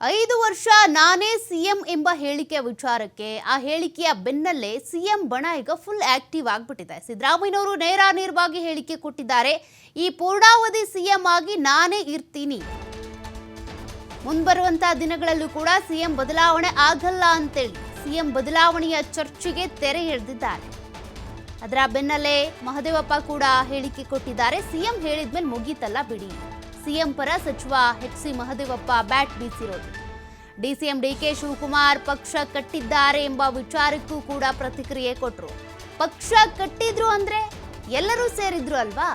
ಐದು ವರ್ಷ ನಾನೇ ಸಿಎಂ ಎಂಬ ಹೇಳಿಕೆ ವಿಚಾರಕ್ಕೆ ಆ ಹೇಳಿಕೆಯ ಬೆನ್ನಲ್ಲೇ ಸಿಎಂ ಬಣ ಈಗ ಫುಲ್ ಆಕ್ಟಿವ್ ಆಗ್ಬಿಟ್ಟಿದೆ. ಸಿದ್ದರಾಮಯ್ಯನವರು ನೇರ ನೇರವಾಗಿ ಹೇಳಿಕೆ ಕೊಟ್ಟಿದ್ದಾರೆ. ಈ ಪೂರ್ಣಾವಧಿ ಸಿಎಂ ಆಗಿ ನಾನೇ ಇರ್ತೀನಿ. ಮುಂಬರುವಂತ ದಿನಗಳಲ್ಲೂ ಕೂಡ ಸಿಎಂ ಬದಲಾವಣೆ ಆಗಲ್ಲ ಅಂತೇಳಿ ಸಿಎಂ ಬದಲಾವಣೆಯ ಚರ್ಚೆಗೆ ತೆರೆ ಎಳೆದಿದ್ದಾರೆ. ಅದರ ಬೆನ್ನಲ್ಲೇ ಮಹದೇವಪ್ಪ ಕೂಡ ಹೇಳಿಕೆ ಕೊಟ್ಟಿದ್ದಾರೆ. ಸಿಎಂ ಹೇಳಿದ್ಮೇಲೆ ಮುಗೀತಲ್ಲ ಬಿಡಿ. ಸಿಎಂ ಪರ ಸಚಿವ ಎಚ್ ಸಿ ಮಹದೇವಪ್ಪ ಬ್ಯಾಟ್ ಬೀಸಿರೋದು. ಡಿಸಿಎಂ ಡಿಕೆ ಶಿವಕುಮಾರ್ ಪಕ್ಷ ಕಟ್ಟಿದ್ದಾರೆ ಎಂಬ ವಿಚಾರಕ್ಕೂ ಕೂಡ ಪ್ರತಿಕ್ರಿಯೆ ಕೊಟ್ಟರು ಪಕ್ಷ ಕಟ್ಟಿದ್ರು ಅಂದ್ರೆ ಎಲ್ಲರೂ ಸೇರಿದ್ರು ಅಲ್ವಾ?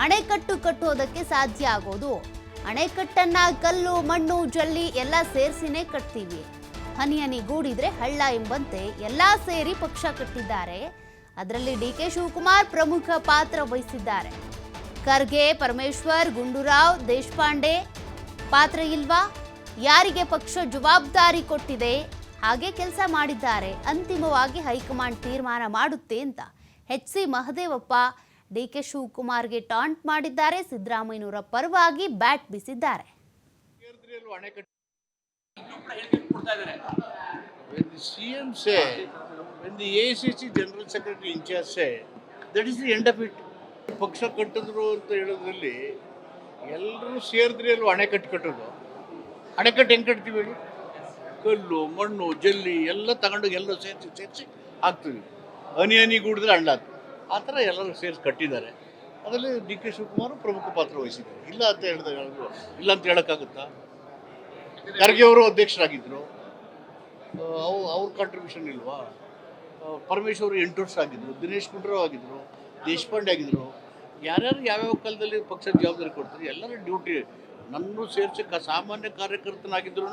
ಅಣೆಕಟ್ಟು ಕಟ್ಟೋದಕ್ಕೆ ಸಾಧ್ಯ ಆಗೋದು. ಅಣೆಕಟ್ಟನ್ನ ಕಲ್ಲು, ಮಣ್ಣು, ಜಲ್ಲಿ ಎಲ್ಲ ಸೇರಿಸಿನೇ ಕಟ್ತೀವಿ. ಹನಿ ಹನಿ ಗೂಡಿದ್ರೆ ಹಳ್ಳ ಎಂಬಂತೆ ಎಲ್ಲ ಸೇರಿ ಪಕ್ಷ ಕಟ್ಟಿದ್ದಾರೆ. ಅದರಲ್ಲಿ ಡಿ ಕೆ ಶಿವಕುಮಾರ್ ಪ್ರಮುಖ ಪಾತ್ರ ವಹಿಸಿದ್ದಾರೆ. ಖರ್ಗೆ, ಪರಮೇಶ್ವರ್, ಗುಂಡೂರಾವ್, ದೇಶಪಾಂಡೆ ಪಾತ್ರ ಇಲ್ವಾ? ಯಾರಿಗೆ ಪಕ್ಷ ಜವಾಬ್ದಾರಿ ಕೊಟ್ಟಿದೆ? ಹಾಗೆ ಕೆಲಸ ಮಾಡಿದ್ದಾರೆ. ಅಂತಿಮವಾಗಿ ಹೈಕಮಾಂಡ್ ತೀರ್ಮಾನ ಮಾಡುತ್ತೆ ಅಂತ H C Mahadevappa, D K ಶಿವಕುಮಾರ್ಗೆ taunt ಮಾಡಿದ್ದಾರೆ. ಸಿದ್ದರಾಮಯ್ಯನವರ ಪರವಾಗಿ ಬ್ಯಾಟ್ ಬೀಸಿದ್ದಾರೆ. ಪಕ್ಷ ಕಟ್ಟಿದ್ರು ಅಂತ ಹೇಳೋದ್ರಲ್ಲಿ ಎಲ್ಲರೂ ಸೇರಿದ್ರೆ ಅಲ್ವ ಅಣೆಕಟ್ಟು ಕಟ್ಟೋದು? ಅಣೆಕಟ್ಟು ಹೆಂಗೆ ಕಟ್ತೀವಿ ಹೇಳಿ? ಕಲ್ಲು, ಮಣ್ಣು, ಜಲ್ಲಿ ಎಲ್ಲ ತಗೊಂಡೋಗಿ ಎಲ್ಲ ಸೇರಿಸಿ ಸೇರಿಸಿ ಹಾಕ್ತೀವಿ. ಹನಿ ಹನಿ ಗೂಡಿದ್ರೆ ಹಳ್ಳ ಆ ಥರ ಎಲ್ಲರೂ ಸೇರಿಸಿ ಕಟ್ಟಿದ್ದಾರೆ. ಅದರಲ್ಲಿ ಡಿ ಕೆ ಶಿವಕುಮಾರ್ ಪ್ರಮುಖ ಪಾತ್ರ ವಹಿಸಿದ್ದಾರೆ. ಇಲ್ಲ ಅಂತ ಹೇಳಿದಾಗ ಇಲ್ಲ ಅಂತ ಹೇಳೋಕ್ಕಾಗುತ್ತಾ? ಖರ್ಗೆ ಅವರು ಅಧ್ಯಕ್ಷರಾಗಿದ್ದರು ಅವು ಅವ್ರ ಕಾಂಟ್ರಿಬ್ಯೂಷನ್ ಇಲ್ವಾ? ಪರಮೇಶ್ವರು ಎಂಟು ವರ್ಷ ಆಗಿದ್ರು, ದಿನೇಶ್ ಗುಂಡ್ರಾವ್ ಆಗಿದ್ರು. ದೇಶಪಾಂಡೆ ಆಗಿದ್ರು ಯಾರ್ಯಾರು ಯಾವ್ಯಾವ ಕಾಲದಲ್ಲಿ ಪಕ್ಷದ ಜವಾಬ್ದಾರಿ ಕೊಡ್ತಾರೆ ಎಲ್ಲರ ಡ್ಯೂಟಿ ನನ್ನೂ ಸೇರಿಸಿ ಕ ಸಾಮಾನ್ಯ ಕಾರ್ಯಕರ್ತನಾಗಿದ್ರು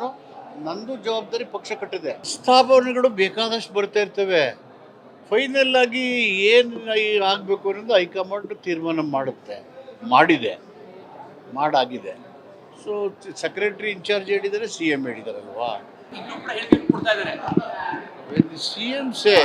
ನಂದು ಜವಾಬ್ದಾರಿ ಪಕ್ಷ ಕಟ್ಟಿದೆ. ಸ್ಥಾಪನೆಗಳು ಬೇಕಾದಷ್ಟು ಬರ್ತಾ ಇರ್ತವೆ. ಫೈನಲ್ ಆಗಿ ಏನು ಆಗಬೇಕು ಅನ್ನೋದು ಹೈಕಮಾಂಡ್ ತೀರ್ಮಾನ ಮಾಡುತ್ತೆ ಮಾಡಿದೆ ಮಾಡಾಗಿದೆ. ಸೊ ಸೆಕ್ರೆಟರಿ ಇನ್ಚಾರ್ಜ್ ಹೇಳಿದ್ದಾರೆ ಸಿ ಎಂ ಹೇಳಿದಾರಲ್ವಾ ಸಿ ಎಂ ಸೇ